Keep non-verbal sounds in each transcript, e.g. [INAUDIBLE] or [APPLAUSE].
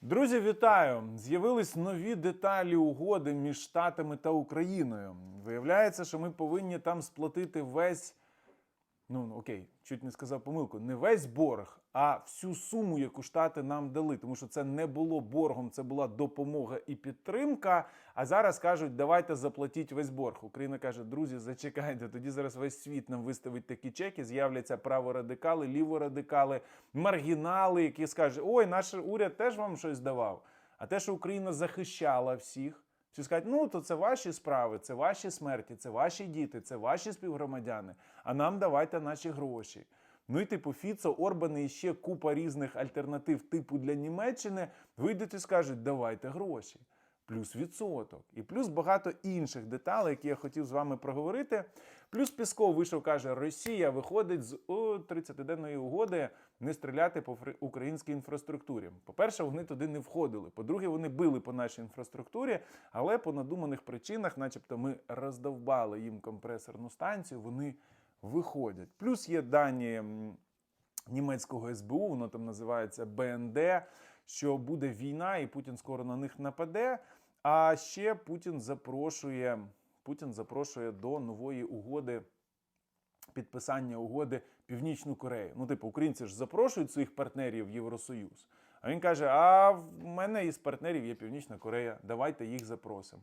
Друзі, вітаю! З'явились нові деталі угоди між Штатами та Україною. Виявляється, що ми повинні там сплатити весь. Ну окей, чуть не сказав помилку, не весь борг, а всю суму, яку штати нам дали. Тому що це не було боргом, це була допомога і підтримка. А зараз кажуть, давайте заплатіть весь борг. Україна каже, друзі, зачекайте. Тоді зараз весь світ нам виставить такі чеки. З'являться праворадикали, ліворадикали, маргінали, які скажуть, ой, наш уряд теж вам щось давав. А те, що Україна захищала всіх. Всі скажуть, ну то це ваші справи, це ваші смерті, це ваші діти, це ваші співгромадяни. А нам давайте наші гроші. Ну і типу Фіцо, Орбани і ще купа різних альтернатив типу для Німеччини вийдуть і скажуть, давайте гроші. Плюс відсоток. І плюс багато інших деталей, які я хотів з вами проговорити. Плюс Пісков вийшов, каже, Росія виходить з о, 30-денної угоди не стріляти по українській інфраструктурі. По-перше, вони туди не входили. По-друге, вони били по нашій інфраструктурі, але по надуманих причинах, начебто, ми роздовбали їм компресорну станцію, вони виходять. Плюс є дані німецького СБУ, воно там називається БНД, що буде війна, і Путін скоро на них нападе. А ще Путін запрошує, Путін запрошує до нової угоди. Підписання угоди Північну Корею. Ну, типу, українці ж запрошують своїх партнерів в Євросоюз. А він каже: А в мене із партнерів є Північна Корея, давайте їх запросимо.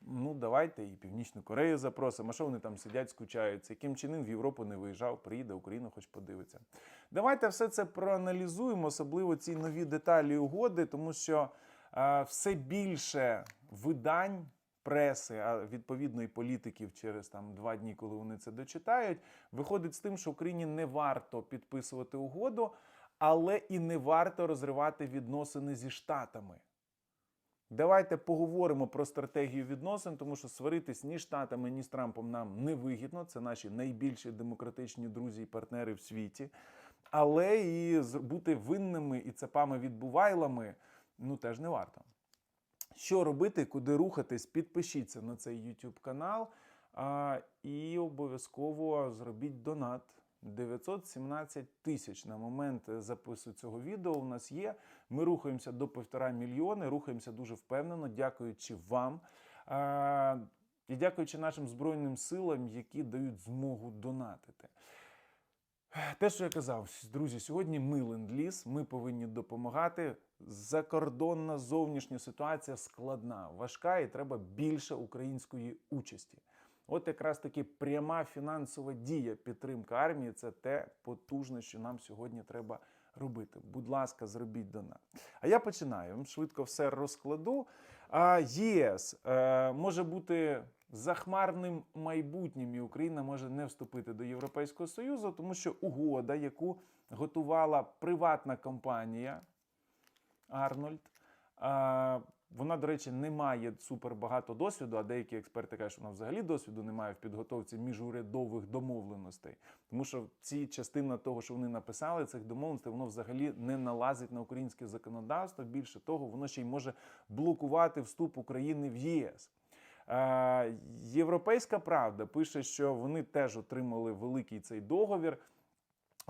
Ну, давайте і Північну Корею запросимо. А що вони там сидять, скучаються? Яким чином в Європу не виїжджав, приїде Україну, хоч подивиться. Давайте все це проаналізуємо, особливо ці нові деталі угоди, тому що е, все більше видань. Преси, а відповідно і політиків через там два дні, коли вони це дочитають, виходить з тим, що Україні не варто підписувати угоду, але і не варто розривати відносини зі штатами. Давайте поговоримо про стратегію відносин, тому що сваритись ні штатами, ні з Трампом нам не вигідно. Це наші найбільші демократичні друзі і партнери в світі. Але і бути винними і цепами відбувайлами ну теж не варто. Що робити, куди рухатись, підпишіться на цей YouTube канал а, і обов'язково зробіть донат. 917 тисяч на момент запису цього відео у нас є. Ми рухаємося до півтора мільйони, рухаємося дуже впевнено, дякуючи вам. А, і дякуючи нашим Збройним силам, які дають змогу донатити. Те, що я казав, друзі, сьогодні ми ленд-ліз, ми повинні допомагати. Закордонна зовнішня ситуація складна, важка, і треба більше української участі. От якраз таки пряма фінансова дія підтримка армії це те потужне, що нам сьогодні треба робити. Будь ласка, зробіть донат. А я починаю. Швидко все розкладу. А, ЄС е, може бути захмарним майбутнім, і Україна може не вступити до Європейського Союзу, тому що угода, яку готувала приватна компанія Арнольд. Вона, до речі, не має супер багато досвіду, а деякі експерти кажуть, що вона взагалі досвіду не має в підготовці міжурядових домовленостей. Тому що ці частина того, що вони написали, цих домовленостей, воно взагалі не налазить на українське законодавство. Більше того, воно ще й може блокувати вступ України в ЄС. Е, Європейська правда пише, що вони теж отримали великий цей договір.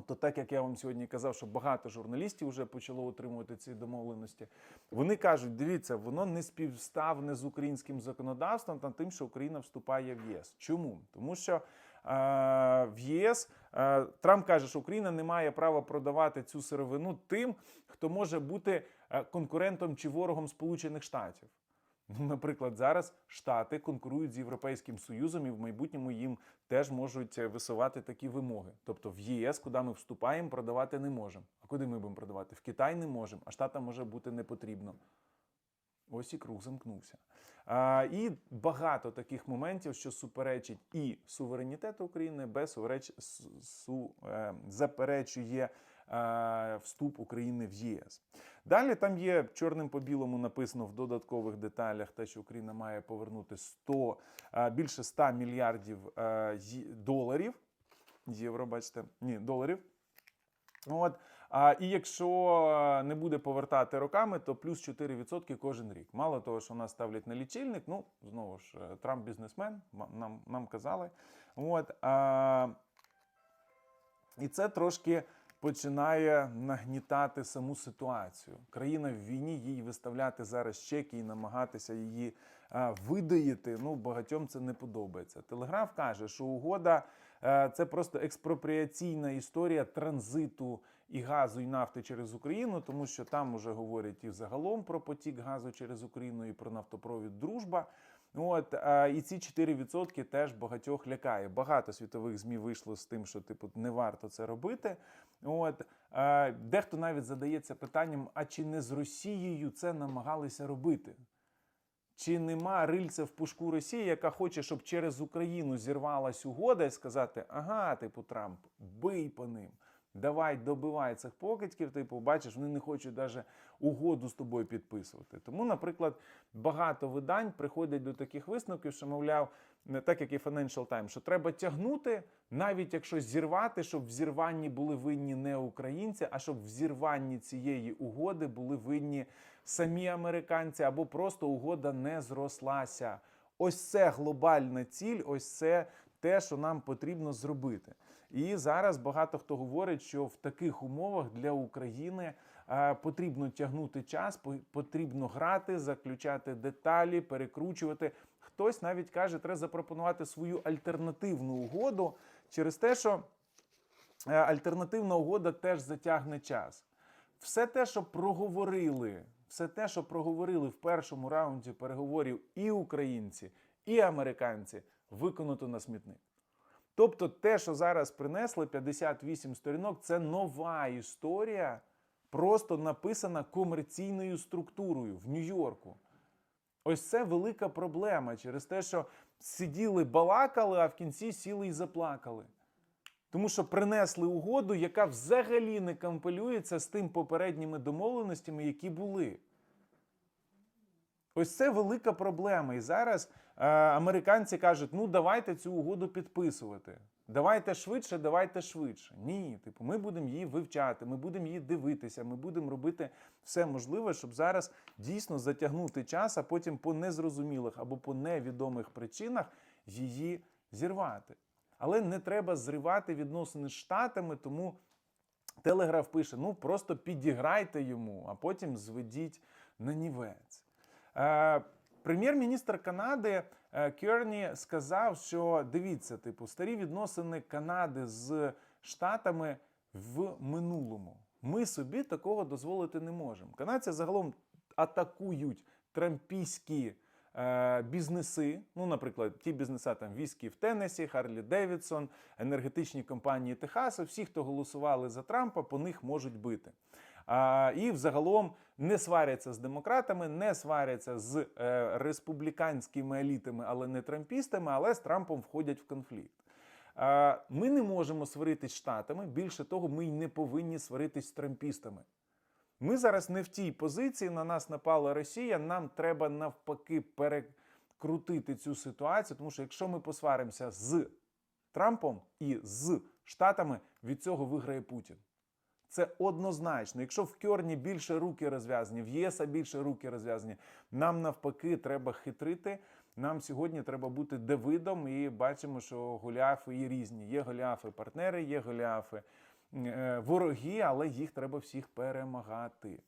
То так як я вам сьогодні казав, що багато журналістів вже почало отримувати ці домовленості, вони кажуть: дивіться, воно не співставне з українським законодавством та тим, що Україна вступає в ЄС. Чому? Тому що е, в ЄС е, Трамп каже, що Україна не має права продавати цю сировину тим, хто може бути е, конкурентом чи ворогом Сполучених Штатів. Ну, наприклад, зараз Штати конкурують з Європейським Союзом, і в майбутньому їм теж можуть е, висувати такі вимоги. Тобто в ЄС, куди ми вступаємо, продавати не можемо. А куди ми будемо продавати? В Китай не можемо, а Штатам може бути не потрібно. Ось і круг замкнувся. А, і багато таких моментів, що суперечить і суверенітету України, без супереч... су... е, заперечує е, вступ України в ЄС. Далі там є чорним по білому написано в додаткових деталях, те, що Україна має повернути 100, е, більше 100 мільярдів е, доларів. Євро, бачите, ні, доларів. От. А, і якщо е, не буде повертати роками, то плюс 4% кожен рік. Мало того, що нас ставлять на лічильник, ну, знову ж, Трамп бізнесмен, нам, нам казали. От, а, і це трошки починає нагнітати саму ситуацію. Країна в війні, їй виставляти зараз чеки і намагатися її а, видаїти. Ну, багатьом це не подобається. Телеграф каже, що угода е, це просто експропріаційна історія транзиту і газу, і нафти через Україну, тому що там уже говорять і загалом про потік газу через Україну, і про нафтопровід Дружба. От а, і ці 4% теж багатьох лякає. Багато світових змі вийшло з тим, що типу не варто це робити. От дехто навіть задається питанням: а чи не з Росією це намагалися робити? Чи нема рильця в пушку Росії, яка хоче, щоб через Україну зірвалась угода і сказати: ага, типу Трамп, бий по ним. Давай добивай цих покидьків, типу, бачиш, вони не хочуть навіть угоду з тобою підписувати. Тому, наприклад, багато видань приходять до таких висновків, що, мовляв, не так як і Financial Times, що треба тягнути, навіть якщо зірвати, щоб в зірванні були винні не українці, а щоб в зірванні цієї угоди були винні самі американці, або просто угода не зрослася. Ось це глобальна ціль, ось це те, що нам потрібно зробити. І зараз багато хто говорить, що в таких умовах для України е, потрібно тягнути час, потрібно грати, заключати деталі, перекручувати. Хтось навіть каже, треба запропонувати свою альтернативну угоду через те, що е, альтернативна угода теж затягне час. Все те, що проговорили, все те, що проговорили в першому раунді переговорів і українці, і американці, виконано на смітник. Тобто, те, що зараз принесли 58 сторінок, це нова історія, просто написана комерційною структурою в Нью-Йорку. Ось це велика проблема через те, що сиділи, балакали, а в кінці сіли і заплакали. Тому що принесли угоду, яка взагалі не компилюється з тим попередніми домовленостями, які були. Ось це велика проблема. І зараз американці кажуть: ну давайте цю угоду підписувати. Давайте швидше, давайте швидше. Ні, типу, ми будемо її вивчати, ми будемо її дивитися, ми будемо робити все можливе, щоб зараз дійсно затягнути час, а потім по незрозумілих або по невідомих причинах її зірвати. Але не треба зривати відносини з штатами, тому Телеграф пише: ну просто підіграйте йому, а потім зведіть на нівець. Е, Прем'єр-міністр Канади е, Керні сказав, що дивіться, типу, старі відносини Канади з Штатами в минулому. Ми собі такого дозволити не можемо. Канадці загалом атакують трампійські е, бізнеси. Ну, наприклад, ті бізнеса там віскі в Теннесі, Харлі Девідсон, енергетичні компанії Техасу. Всі, хто голосували за Трампа, по них можуть бити. І взагалом не сваряться з демократами, не сваряться з е, республіканськими елітами, але не трампістами, але з Трампом входять в конфлікт. Ми не можемо сваритись штатами. Більше того, ми й не повинні сваритись з трампістами. Ми зараз не в тій позиції. На нас напала Росія. Нам треба навпаки перекрутити цю ситуацію, тому що якщо ми посваримося з Трампом і з Штатами, від цього виграє Путін. Це однозначно. Якщо в Кьорні більше руки розв'язані, в ЄСа більше руки розв'язані, нам навпаки треба хитрити. Нам сьогодні треба бути Давидом, і бачимо, що Голіафи є різні. Є Голіафи партнери, є Голіафи е, вороги, але їх треба всіх перемагати.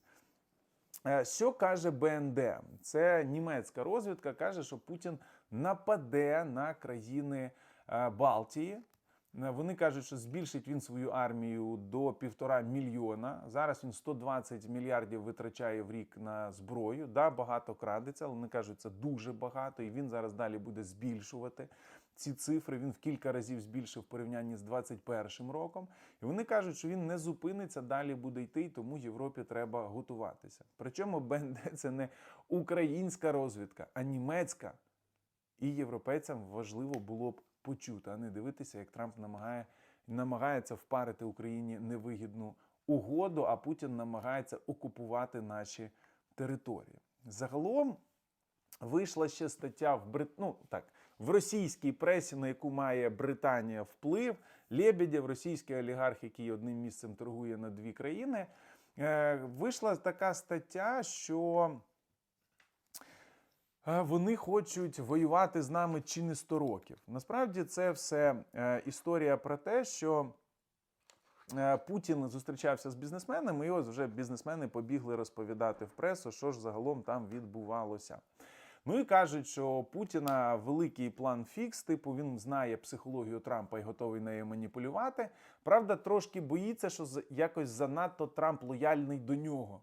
Е, Що каже БНД? Це німецька розвідка каже, що Путін нападе на країни е, Балтії. Е, Вони кажуть, що збільшить він свою армію до півтора мільйона. Зараз він 120 мільярдів витрачає в рік на зброю. Да, багато крадеться, але вони кажуть, це дуже багато, і він зараз далі буде збільшувати ці цифри. Він в кілька разів збільшив в порівнянні з 2021 роком. І вони кажуть, що він не зупиниться, далі буде йти, і тому Європі треба готуватися. Причому БНД [LAUGHS] це не українська розвідка, а німецька. І європейцям важливо було б почути, а не дивитися, як Трамп намагає, намагається впарити Україні невигідну угоду, а Путін намагається окупувати наші території. Загалом вийшла ще стаття в Брит... ну, так, в російській пресі, на яку має Британія вплив. Лебедєв, російський олігарх, який одним місцем торгує на дві країни. Е, вийшла така стаття, що вони хочуть воювати з нами чи не 100 років. Насправді це все е, історія про те, що е, Путін зустрічався з бізнесменами, і ось вже бізнесмени побігли розповідати в пресу, що ж загалом там відбувалося. Ну і кажуть, що Путіна великий план фікс, типу він знає психологію Трампа і готовий нею маніпулювати. Правда, трошки боїться, що якось занадто Трамп лояльний до нього.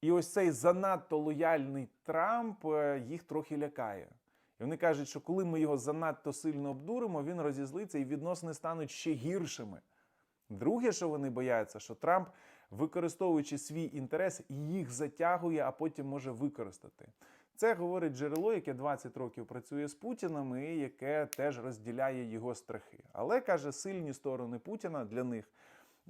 І ось цей занадто лояльний Трамп е, їх трохи лякає. І вони кажуть, що коли ми його занадто сильно обдуримо, він розізлиться і відносини стануть ще гіршими. Друге, що вони бояться, що Трамп, використовуючи свій інтерес, їх затягує, а потім може використати. Це говорить джерело, яке 20 років працює з Путіним і яке теж розділяє його страхи. Але каже, сильні сторони Путіна для них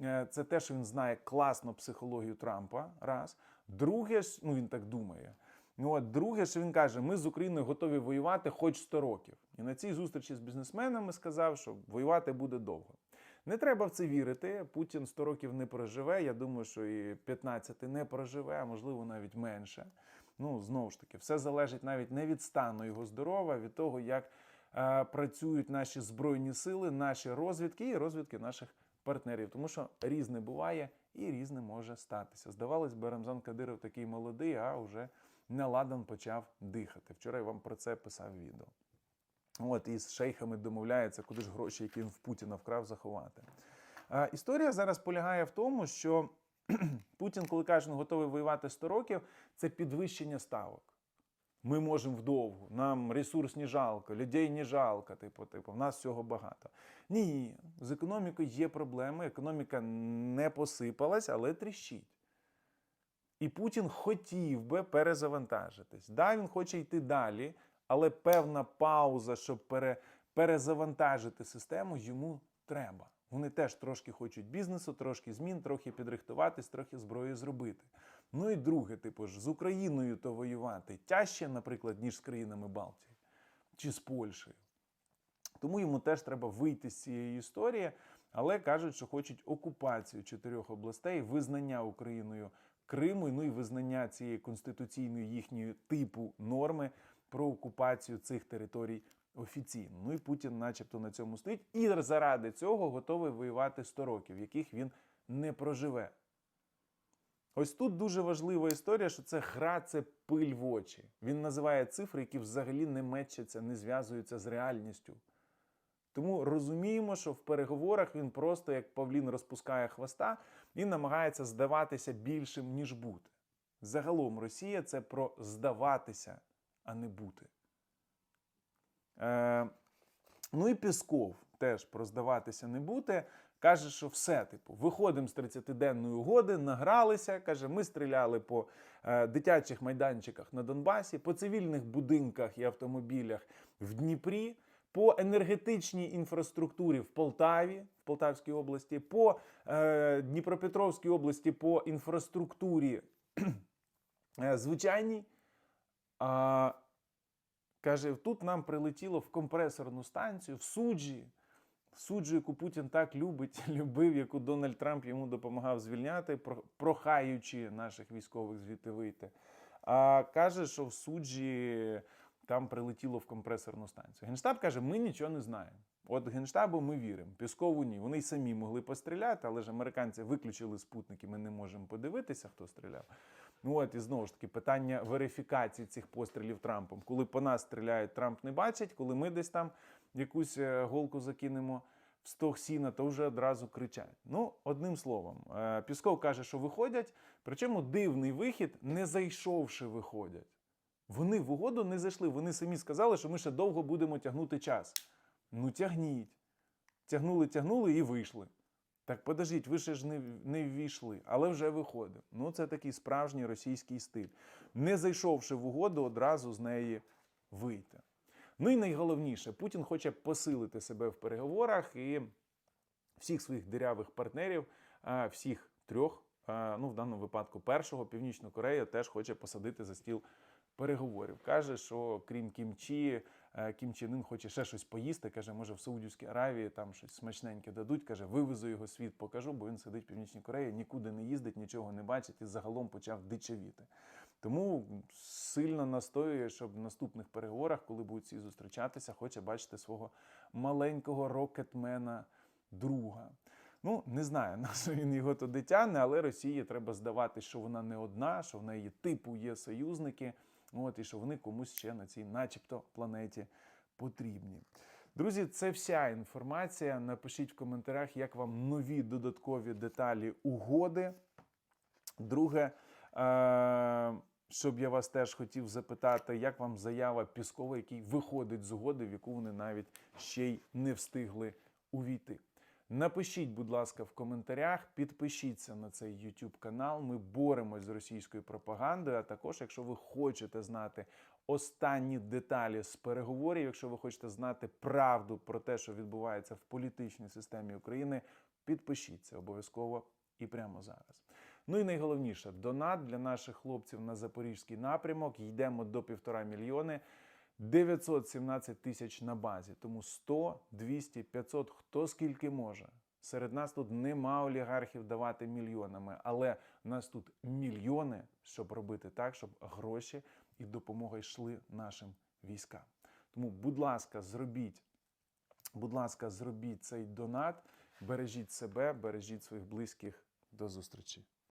е, це те, що він знає класно психологію Трампа. Раз. Друге, ж, ну він так думає. Ну, от друге, що він каже, ми з Україною готові воювати хоч 100 років. І на цій зустрічі з бізнесменами сказав, що воювати буде довго. Не треба в це вірити. Путін 100 років не проживе. Я думаю, що і 15 не проживе, а можливо навіть менше. Ну, знову ж таки, все залежить навіть не від стану його здоров'я, а від того, як працюють наші збройні сили, наші розвідки і розвідки наших партнерів. Тому що різне буває і різне може статися. Здавалось би, Рамзан Кадиров такий молодий, а вже наладан почав дихати. Вчора я вам про це писав відео. От і з шейхами домовляється, куди ж гроші, які він в Путіна вкрав, заховати. А, історія зараз полягає в тому, що [CLEARS THROAT] Путін, коли каже, що готовий воювати 100 років, це підвищення ставок. Ми можемо вдовго, нам ресурс не жалко, людей не жалко, типу, типу, в нас всього багато. Ні, з економікою є проблеми, економіка не посипалась, але тріщить. І Путін хотів би перезавантажитись. Да, він хоче йти далі, але певна пауза, щоб пере, перезавантажити систему, йому треба. Вони теж трошки хочуть бізнесу, трошки змін, трохи підрихтуватись, трохи зброї зробити. Ну і друге, типу ж, з Україною то воювати тяжче, наприклад, ніж з країнами Балтії чи з Польщею. Тому йому теж треба вийти з цієї історії, але кажуть, що хочуть окупацію чотирьох областей, визнання Україною Криму, ну і визнання цієї конституційної їхньої типу норми про окупацію цих територій офіційно. Ну і Путін, начебто, на цьому стоїть, і заради цього готовий воювати 100 років, яких він не проживе. Ось тут дуже важлива історія, що це гра, це пиль в очі. Він називає цифри, які взагалі не мечаться, не зв'язуються з реальністю. Тому розуміємо, що в переговорах він просто як павлін розпускає хвоста і намагається здаватися більшим, ніж бути. Загалом Росія це про здаватися, а не бути. Е, ну і Пісков теж про здаватися не бути. Каже, що все, типу, виходимо з 30-денної угоди, награлися. Каже, ми стріляли по е, дитячих майданчиках на Донбасі, по цивільних будинках і автомобілях в Дніпрі, по енергетичній інфраструктурі в Полтаві, в Полтавській області, по е, Дніпропетровській області, по інфраструктурі [CLEARS THROAT] е, звичайній. А, каже, тут нам прилетіло в компресорну станцію, в суджі. Суджу, яку Путін так любить, [LAUGHS] любив, яку Дональд Трамп йому допомагав звільняти, прохаючи наших військових звідти вийти. А каже, що в суджі там прилетіло в компресорну станцію. Генштаб каже: ми нічого не знаємо. От Генштабу ми віримо, Піскову ні. Вони й самі могли постріляти, але ж американці виключили спутники, ми не можемо подивитися, хто стріляв. Ну от і знову ж таки питання верифікації цих пострілів Трампом. Коли по нас стріляють, Трамп не бачить, коли ми десь там якусь е, голку закинемо в стог сіна, то вже одразу кричать. Ну, одним словом, е, Пісков каже, що виходять, причому дивний вихід, не зайшовши, виходять. Вони в угоду не зайшли. Вони самі сказали, що ми ще довго будемо тягнути час. Ну, тягніть. Тягнули, тягнули і вийшли. Так подождіть, ви ще ж не, не ввійшли, але вже виходимо. Ну, це такий справжній російський стиль. Не зайшовши в угоду, одразу з неї вийти. Ну і найголовніше, Путін хоче посилити себе в переговорах і всіх своїх дирявих партнерів, всіх трьох, ну в даному випадку першого, Північну Корею теж хоче посадити за стіл переговорів. Каже, що крім кімчі, Кім Чен Ін хоче ще щось поїсти. Каже, може в Саудівській Аравії там щось смачненьке дадуть. Каже, вивезу його світ, покажу, бо він сидить в Північній Кореї, нікуди не їздить, нічого не бачить і загалом почав дичавіти. Тому сильно настоює, щоб в наступних переговорах, коли будуть ці зустрічатися, хоче бачити свого маленького рокетмена друга. Ну, не знаю, [LAUGHS] на що він його туди тягне, але Росії треба здавати, що вона не одна, що в неї типу є союзники, от, і що вони комусь ще на цій, начебто, планеті потрібні. Друзі, це вся інформація. Напишіть в коментарях, як вам нові додаткові деталі угоди. Друге, е, щоб я вас теж хотів запитати, як вам заява Піскова, який виходить з угоди, в яку вони навіть ще й не встигли увійти. Напишіть, будь ласка, в коментарях, підпишіться на цей YouTube канал. Ми боремось з російською пропагандою. А також, якщо ви хочете знати останні деталі з переговорів, якщо ви хочете знати правду про те, що відбувається в політичній системі України, підпишіться обов'язково і прямо зараз. Ну і найголовніше, донат для наших хлопців на запорізький напрямок. Йдемо до півтора мільйони. 917 тисяч на базі. Тому 100, 200, 500, хто скільки може. Серед нас тут нема олігархів давати мільйонами, але в нас тут мільйони, щоб робити так, щоб гроші і допомога йшли нашим військам. Тому, будь ласка, зробіть, будь ласка, зробіть цей донат, бережіть себе, бережіть своїх близьких. До зустрічі.